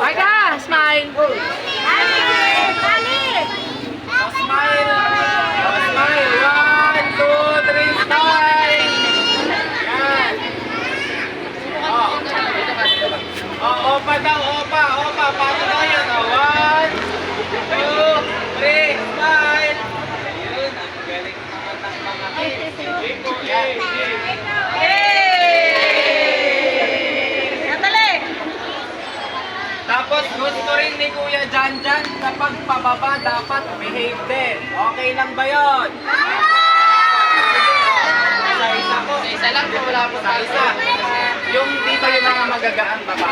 I got Tapos gusto rin ni Kuya Jan Jan sa pagpababa dapat behave din. Okay lang ba yun? Ah! Sa isa ko. Sa isa lang po wala po sa isa. Yung dito yung mga magagaan baka